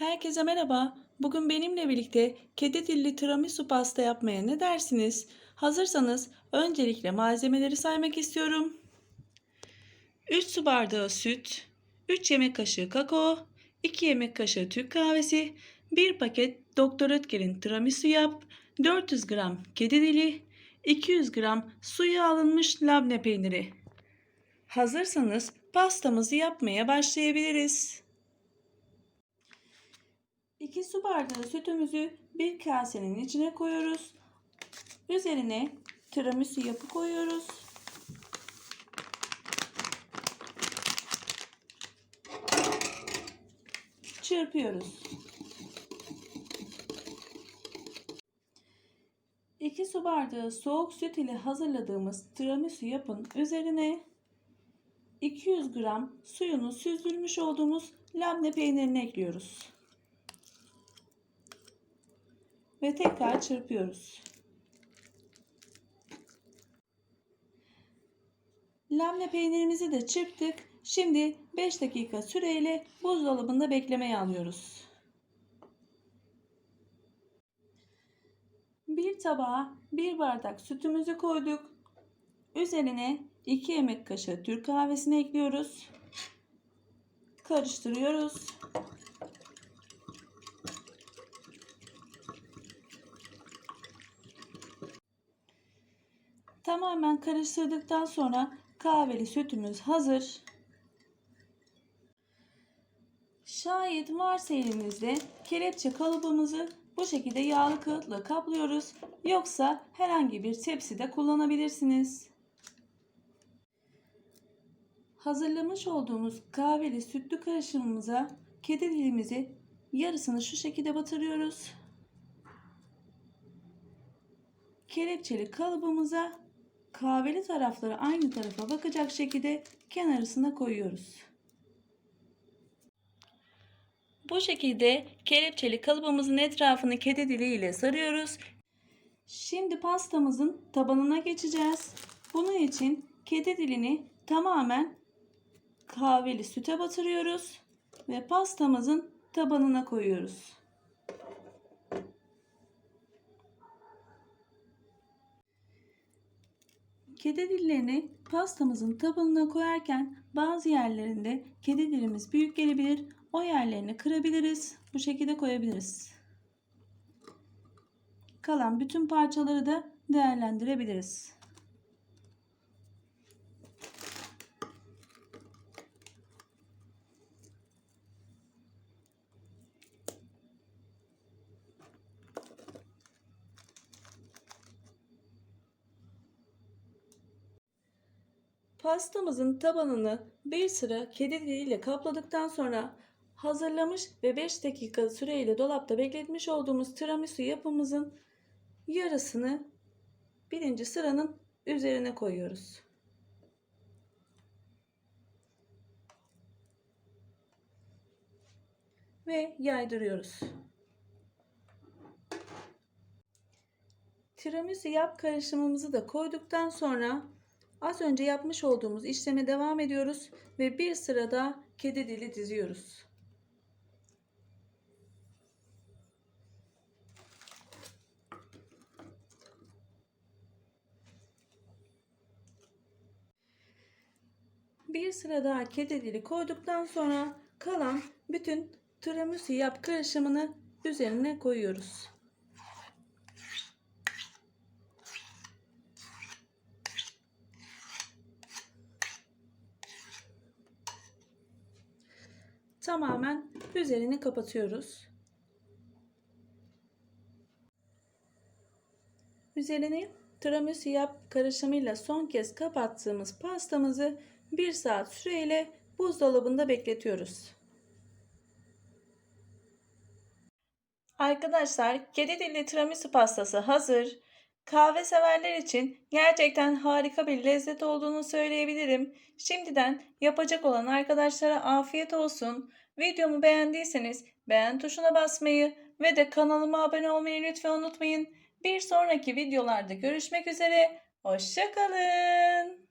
Herkese merhaba. Bugün benimle birlikte kedi dilli tiramisu pasta yapmaya ne dersiniz? Hazırsanız öncelikle malzemeleri saymak istiyorum. 3 su bardağı süt, 3 yemek kaşığı kakao, 2 yemek kaşığı Türk kahvesi, 1 paket Doktor Ötker'in tiramisu yap, 400 gram kedi dili, 200 gram suya alınmış labne peyniri. Hazırsanız pastamızı yapmaya başlayabiliriz. 2 su bardağı sütümüzü bir kasenin içine koyuyoruz. Üzerine tiramisu yapı koyuyoruz. Çırpıyoruz. 2 su bardağı soğuk süt ile hazırladığımız tiramisu yapın üzerine 200 gram suyunu süzdürmüş olduğumuz labne peynirini ekliyoruz. Ve tekrar çırpıyoruz. Labne peynirimizi de çırptık. Şimdi 5 dakika süreyle buzdolabında beklemeye alıyoruz. Bir tabağa bir bardak sütümüzü koyduk. Üzerine 2 yemek kaşığı Türk kahvesini ekliyoruz. Karıştırıyoruz. Tamamen karıştırdıktan sonra kahveli sütümüz hazır. Şayet varsa elimizde kelepçe kalıbımızı bu şekilde yağlı kağıtla kaplıyoruz. Yoksa herhangi bir tepside kullanabilirsiniz. Hazırlamış olduğumuz kahveli sütlü karışımımıza kedi dilimizi yarısını şu şekilde batırıyoruz. Kelepçeli kalıbımıza kahveli tarafları aynı tarafa bakacak şekilde kenarısına koyuyoruz. Bu şekilde kelepçeli kalıbımızın etrafını kedi dili ile sarıyoruz. Şimdi pastamızın tabanına geçeceğiz. Bunun için kedi dilini tamamen kahveli süte batırıyoruz ve pastamızın tabanına koyuyoruz. Kedi dillerini pastamızın tabanına koyarken bazı yerlerinde kedi dilimiz büyük gelebilir. O yerlerini kırabiliriz. Bu şekilde koyabiliriz. Kalan bütün parçaları da değerlendirebiliriz. Pastamızın tabanını bir sıra kedi diliyle kapladıktan sonra hazırlamış ve 5 dakika süreyle dolapta bekletmiş olduğumuz tiramisu yapımızın yarısını birinci sıranın üzerine koyuyoruz. Ve yaydırıyoruz. Tiramisu yap karışımımızı da koyduktan sonra Az önce yapmış olduğumuz işleme devam ediyoruz ve bir sırada kedi dili diziyoruz. Bir sıra daha kedi dili koyduktan sonra kalan bütün tiramisu yap karışımını üzerine koyuyoruz. Tamamen üzerini kapatıyoruz. Üzerini tiramisu yap karışımıyla son kez kapattığımız pastamızı 1 saat süreyle buzdolabında bekletiyoruz. Arkadaşlar kedi dilli tiramisu pastası hazır. Kahve severler için gerçekten harika bir lezzet olduğunu söyleyebilirim. Şimdiden yapacak olan arkadaşlara afiyet olsun. Videomu beğendiyseniz beğen tuşuna basmayı ve de kanalıma abone olmayı lütfen unutmayın. Bir sonraki videolarda görüşmek üzere. Hoşçakalın.